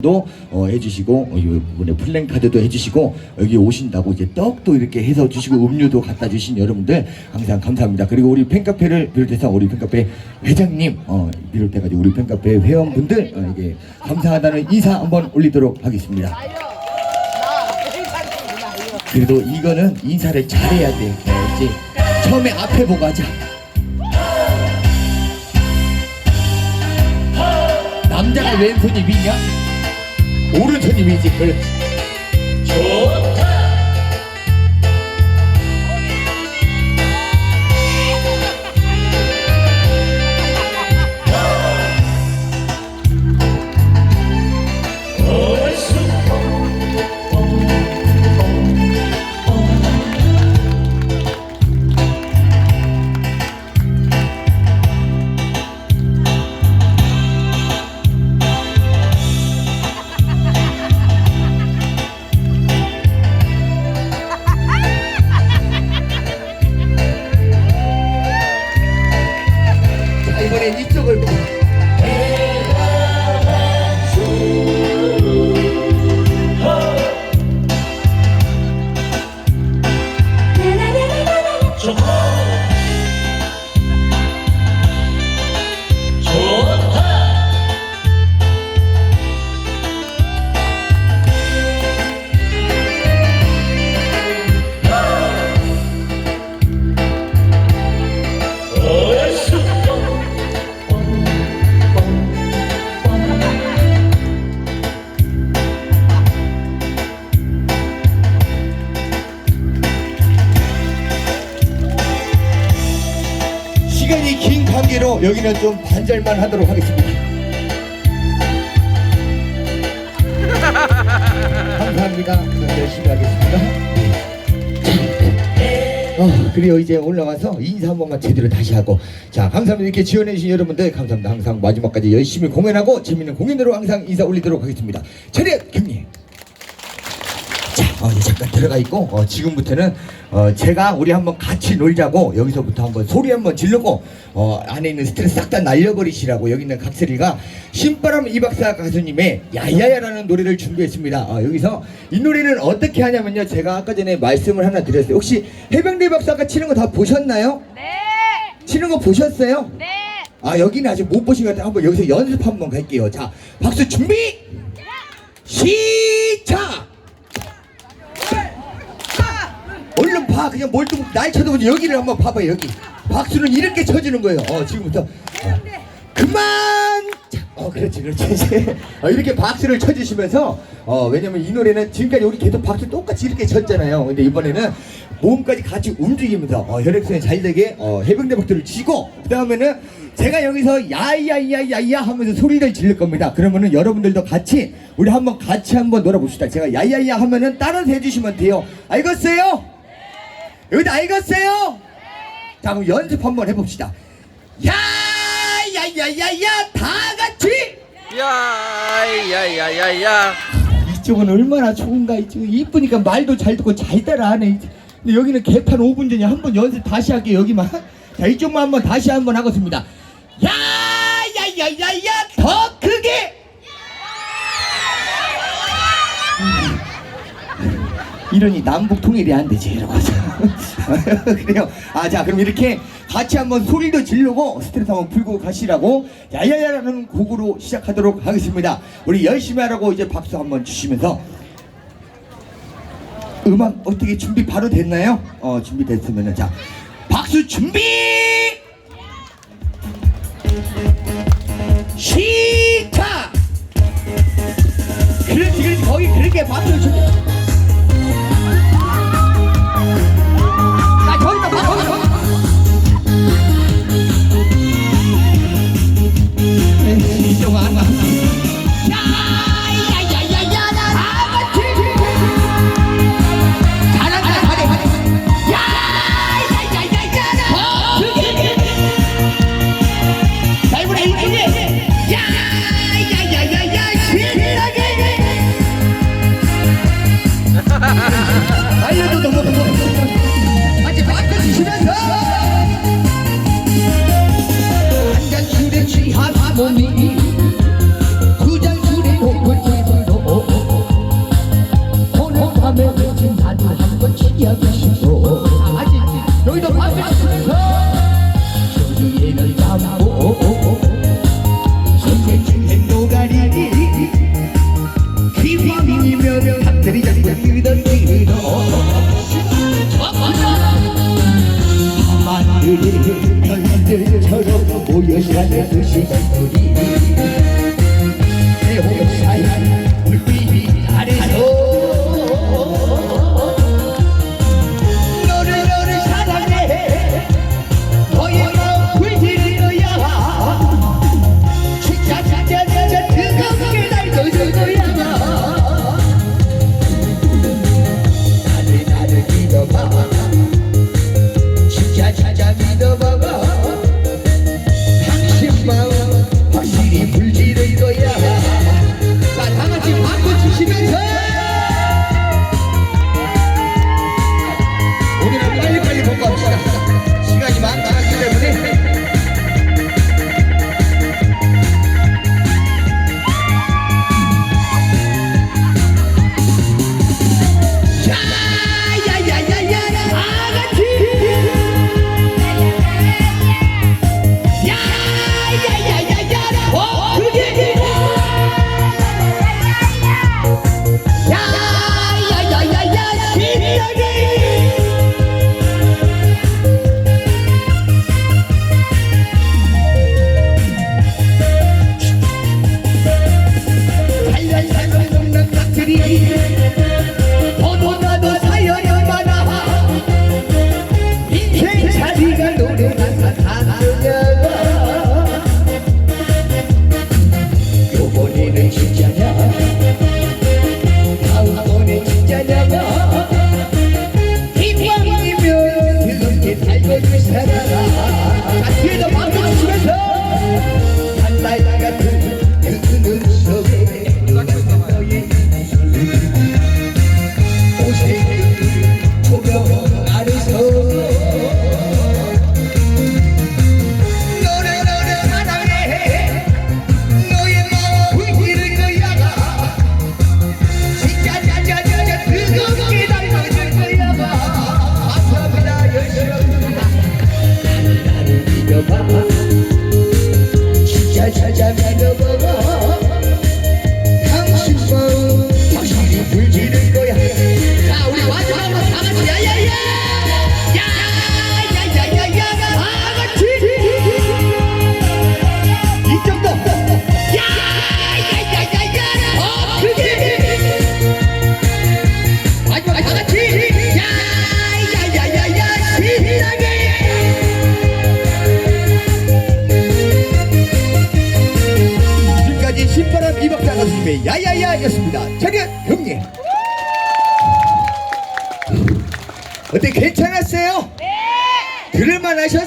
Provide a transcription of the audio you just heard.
도 어, 해주시고 어, 이번에 플랜카드도 해주시고 여기 오신다고 이제 떡도 이렇게 해서 주시고 음료도 갖다 주신 여러분들 항상 감사합니다. 그리고 우리 팬카페를 비롯해서 우리 팬카페 회장님 어, 비롯해가지고 우리 팬카페 회원분들 어, 이게 감사하다는 인사 한번 올리도록 하겠습니다. 그래도 이거는 인사를 잘해야 돼. 어, 이제 처음에 앞에 보고 하자. 남자가 왼손이 위냐? 오른손이 위지. 그렇지. 관계로 여기는 좀 반절만 하도록 하겠습니다. 감사합니다. 네, 열심히 하겠습니다. 어, 그리고 이제 올라와서 인사 한 번만 제대로 다시 하고 자 감사합니다 이렇게 지원해주신 여러분들 감사합니다 항상 마지막까지 열심히 공연하고 재밌는 공연으로 항상 인사 올리도록 하겠습니다 경례 자, 어, 이제 잠깐 들어가 있고 어, 지금부터는 어, 제가 우리 한번 같이 놀자고 여기서부터 한번 소리 한번 지르고 어, 안에 있는 스트레스 싹 다 날려버리시라고 여기 있는 각설이가 신바람 이박사 가수님의 야야야라는 노래를 준비했습니다. 어, 여기서 이 노래는 어떻게 하냐면요, 제가 아까 전에 말씀을 하나 드렸어요. 혹시 해병대 박사가 치는 거 다 보셨나요? 네. 치는 거 보셨어요? 네. 아 여기는 아직 못 보신 것 같아요. 한번 여기서 연습 한번 갈게요. 자, 박수 준비 시작. 얼른 봐. 그냥 뭘좀 날 쳐다보지 여기를 한번 봐봐요. 여기 박수는 이렇게 쳐주는 거예요. 어 지금부터 어, 그만. 자, 어 그렇지 그렇지 이제 어, 이렇게 박수를 쳐주시면서 어 왜냐면 이 노래는 지금까지 우리 계속 박수 똑같이 이렇게 쳤잖아요. 근데 이번에는 몸까지 같이 움직이면서 어, 혈액순환 잘 되게 어, 해병대 박수를 치고 그 다음에는 제가 여기서 야야야야야 하면서 소리를 지를 겁니다. 그러면은 여러분들도 같이 우리 한번 같이 한번 놀아봅시다. 제가 야야야 하면은 따라서 해주시면 돼요. 알겠어요? 여기도 알겠어요? 자 그럼 연습 한번 해봅시다. 야야야야야 다 같이 야야야야야 이쪽은 얼마나 좋은가 이쪽 이쁘니까 말도 잘 듣고 잘 따라하네 근데 여기는 개판 5분 전에 한번 연습 다시 할게요 여기만 자 이쪽만 한번 다시 한번 하겠습니다 야야야야야 더 크게 이러니 남북 통일이 안 되지 이러고. 그래요. 아 자 그럼 이렇게 같이 한번 소리도 지르고 스트레스 한번 풀고 가시라고 야야야라는 곡으로 시작하도록 하겠습니다. 우리 열심히 하라고 이제 박수 한번 주시면서. 음악 어떻게 준비 바로 됐나요? 어 준비됐으면은 자 박수 준비 Hoje é dia do xixi 생겼습니다. 저게 경리. 어때 괜찮았어요? 네. 들을만 하셨어요?